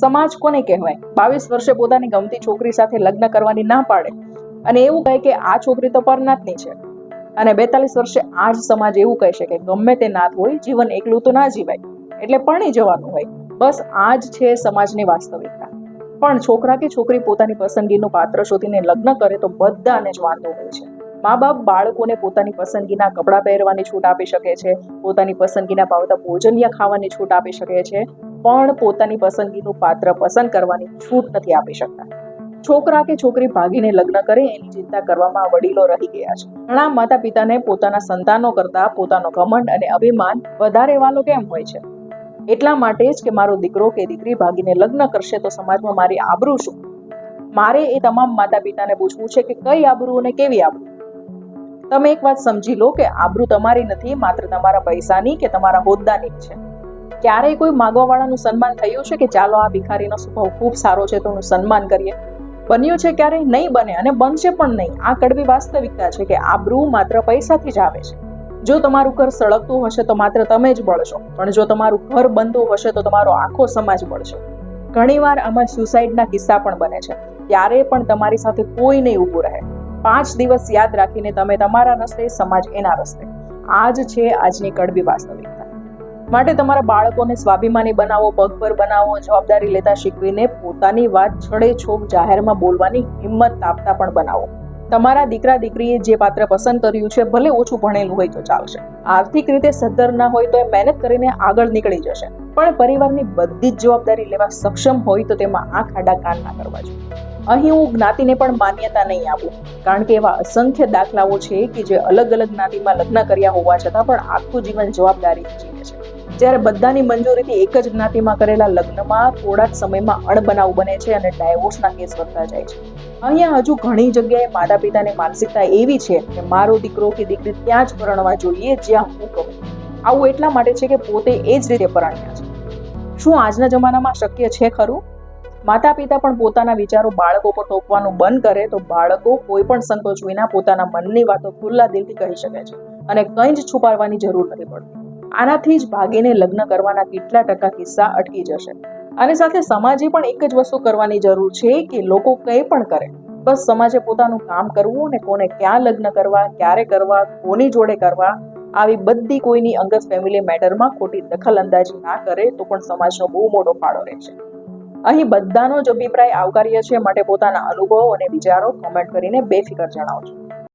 સમાજ કોને કહેવાય? બાવીસ વર્ષે પોતાની ગમતી છોકરી સાથે લગ્ન કરવાની ના પાડે. અને એવું કહે કે આ છોકરી તો પરનાથની છે. અને બેતાલીસ વર્ષે આ જ સમાજ એવું કહી શકે ગમે તે નાથ હોય, જીવન એકલું તો ના જીવાય. એટલે પરણી જવાનું હોય. બસ આ જ છે સમાજની વાસ્તવિકતા. પણ છોકરા કે છોકરી પોતાની પસંદગીનું પાત્ર શોધીને લગ્ન કરે તો બધાને જ વાંધો હોય છે. મા બાપ બાળકોને પોતાની પસંદગીના કપડાં પહેરવાની છૂટ આપી શકે છે, પોતાની પસંદગીના ભાવતા ભોજનિયા ખાવાની છૂટ આપી શકે છે પણ પોતાની પસંદગીનું પાત્ર પસંદ કરવાની છૂટ નથી આપી શકતા. છોકરા કે છોકરી ભાગીને લગ્ન કરે એની ચિંતા કરવામાં વડીલો રહી ગયા છે. ઘણા માતા પિતાને પોતાના સંતાનો કરતા પોતાનો ઘમંડ અને અભિમાન વધારે વાલો કેમ હોય છે? એટલા માટે જ કે મારો દીકરો કે દીકરી ભાગીને લગ્ન કરશે તો સમાજમાં મારી આબરૂ શું? મારે એ તમામ માતા પિતાને પૂછવું છે કે કઈ આબરૂ અને કેવી આબરૂ? તમે એક વાત સમજી લો કે આબરૂ તમારી નથી, માત્ર તમારા પૈસાની કે તમારા હોદ્દાની છે. ક્યારેય કોઈ માગવાવાળાનું સન્માન થયું છે કે ચાલો આ ભિખારીનો સ્વભાવ ખૂબ સારો છે તો એનું સન્માન કરીએ? બન્યું છે ક્યારેય? નહીં બને અને બનશે પણ નહીં. આ કડવી વાસ્તવિકતા છે કે આબરૂ માત્ર પૈસાથી જ આવે છે. જો તમારું ઘર સળગતું હશે તો માત્ર તમે જ બળશો. પણ જો તમારું ઘર બનતું હશે તો તમારો આખો સમાજ બળશે. ઘણીવાર આમાં સુસાઇડના કિસ્સા પણ બને છે. ત્યારે પણ તમારી સાથે કોઈ નહીં ઊભું રહે. પાંચ દિવસ યાદ રાખીને તમે તમારા રસ્તે, સમાજ એના રસ્તે. આ જ છે આજની કડવી વાસ્તવિકતા. માટે તમારા બાળકોને સ્વાભિમાની બનાવો પગ પર બનાવો, જવાબદારી લેતા શીખવીને પોતાની વાત છડે છોક જાહેરમાં બોલવાની હિંમત આપતા પણ બનાવો. તમારા દીકરા દીકરીએ જે પાત્ર પસંદ કર્યું છે, ભલે ઓછું ભણેલું હોય તો ચાલશે. આર્થિક રીતે સદ્ધર ના હોય તો એ મહેનત કરીને આગળ નીકળી જશે. પણ પરિવારની બધી જ જવાબદારી લેવા સક્ષમ હોય તો તેમાં આ ખાડા કાન ના કરવા જોઈએ. અહીં હું જ્ઞાતિને પણ માન્યતા નહીં આપું, કારણ કે એવા અસંખ્ય દાખલાઓ છે કે જે અલગ અલગ જ્ઞાતિમાં લગ્ન કર્યા હોવા છતાં પણ આખું જીવન જવાબદારી જીવે છે. જ્યારે બધાની મંજૂરીથી એક જ જ્ઞાતિમાં કરેલા લગ્નમાં થોડાક સમયમાં અણબનાવ બને છે અને ડાયવોર્સના કેસ વધતા જાય છે. અહીંયા હજુ ઘણી જગ્યાએ માતા પિતાની માનસિકતા એવી છે કે મારો દીકરો કે દીકરી ત્યાં જ પરણવા જોઈએ જ્યાં હું કહું. આવું એટલા માટે છે કે પોતે એ જ રીતે પરણ્યા છે. શું આજના જમાનામાં શક્ય છે ખરું? માતા પિતા પણ પોતાના વિચારો બાળકો પર થોપવાનું બંધ કરે તો બાળકો કોઈ પણ સંકોચ વિના પોતાના મનની વાતો ખુલ્લા દિલથી કહી શકે છે અને કંઈ જ છુપાવવાની જરૂર નથી પડતી. આનાથી જ ભાગીને લગ્ન કરવાના કેટલા ટકા કિસ્સા અટકી જશે. અને સાથે સમાજે પણ એક જ વસ્તુ કરવાની જરૂર છે કે લોકો કંઈ પણ કરે. બસ સમાજે પોતાનું કામ કરવું અને કોને ક્યાં લગ્ન કરવા, ક્યારે કરવા, કોની જોડે કરવા, આવી બધી કોઈની અંગત ફેમિલી મેટરમાં ખોટી દખલ અંદાજી ના કરે તો પણ સમાજનો બહુ મોટો ફાળો રહેશે અહીં બધાનો જ અભિપ્રાય આવકાર્ય છે માટે પોતાના અનુભવો અને વિચારો કોમેન્ટ કરીને બેફિકર જણાવજો.